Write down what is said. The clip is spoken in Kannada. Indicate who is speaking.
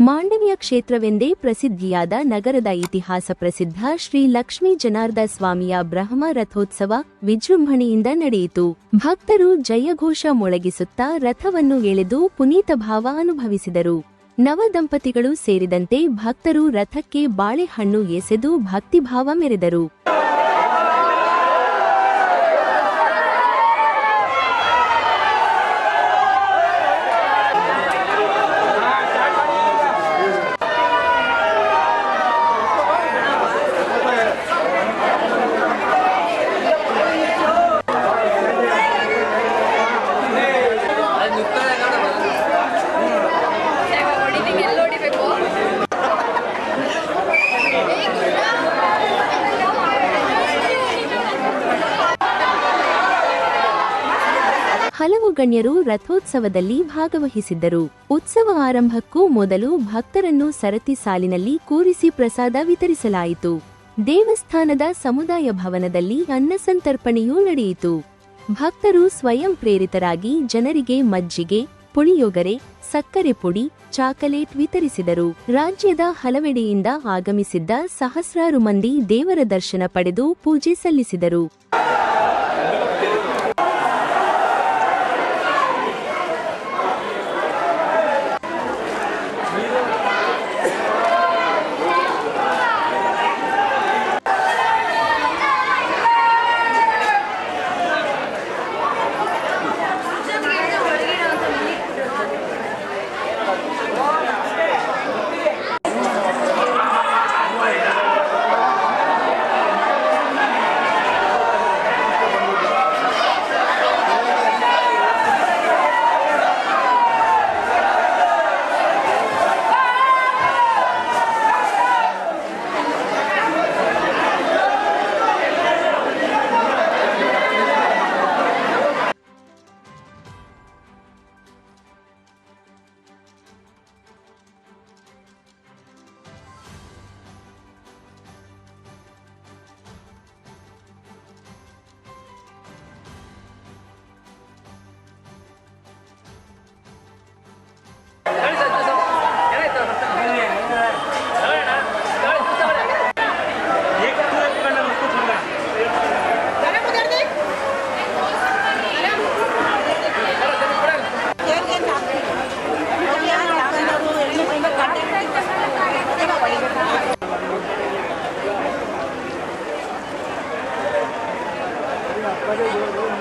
Speaker 1: ಮಾಂಡವ್ಯ ಕ್ಷೇತ್ರವೆಂದೇ ಪ್ರಸಿದ್ಧಿಯಾದ ನಗರದ ಇತಿಹಾಸ ಪ್ರಸಿದ್ಧ ಶ್ರೀ ಲಕ್ಷ್ಮೀ ಜನಾರ್ದ ಸ್ವಾಮಿಯ ಬ್ರಹ್ಮ ರಥೋತ್ಸವ ವಿಜೃಂಭಣೆಯಿಂದ ನಡೆಯಿತು. ಭಕ್ತರು ಜಯಘೋಷ ಮೊಳಗಿಸುತ್ತಾ ರಥವನ್ನು ಎಳೆದು ಪುನೀತ ಭಾವ ಅನುಭವಿಸಿದರು. ನವದಂಪತಿಗಳು ಸೇರಿದಂತೆ ಭಕ್ತರು ರಥಕ್ಕೆ ಬಾಳೆಹಣ್ಣು ಎಸೆದು ಭಕ್ತಿಭಾವ ಮೆರೆದರು. ಹಲವು ಗಣ್ಯರು ರಥೋತ್ಸವದಲ್ಲಿ ಭಾಗವಹಿಸಿದ್ದರು. ಉತ್ಸವ ಆರಂಭಕ್ಕೂ ಮೊದಲು ಭಕ್ತರನ್ನು ಸರತಿ ಸಾಲಿನಲ್ಲಿ ಕೂರಿಸಿ ಪ್ರಸಾದ ವಿತರಿಸಲಾಯಿತು. ದೇವಸ್ಥಾನದ ಸಮುದಾಯ ಭವನದಲ್ಲಿ ಅನ್ನಸಂತರ್ಪಣೆಯೂ ನಡೆಯಿತು. ಭಕ್ತರು ಸ್ವಯಂ ಪ್ರೇರಿತರಾಗಿ ಜನರಿಗೆ ಮಜ್ಜಿಗೆ, ಪುಳಿಯೋಗರೆ, ಸಕ್ಕರೆ ಪುಡಿ, ಚಾಕಲೇಟ್ ವಿತರಿಸಿದರು. ರಾಜ್ಯದ ಹಲವೆಡೆಯಿಂದ ಆಗಮಿಸಿದ್ದ ಸಹಸ್ರಾರು ಮಂದಿ ದೇವರ ದರ್ಶನ ಪಡೆದು ಪೂಜೆ ಸಲ್ಲಿಸಿದರು. Valeu, valeu.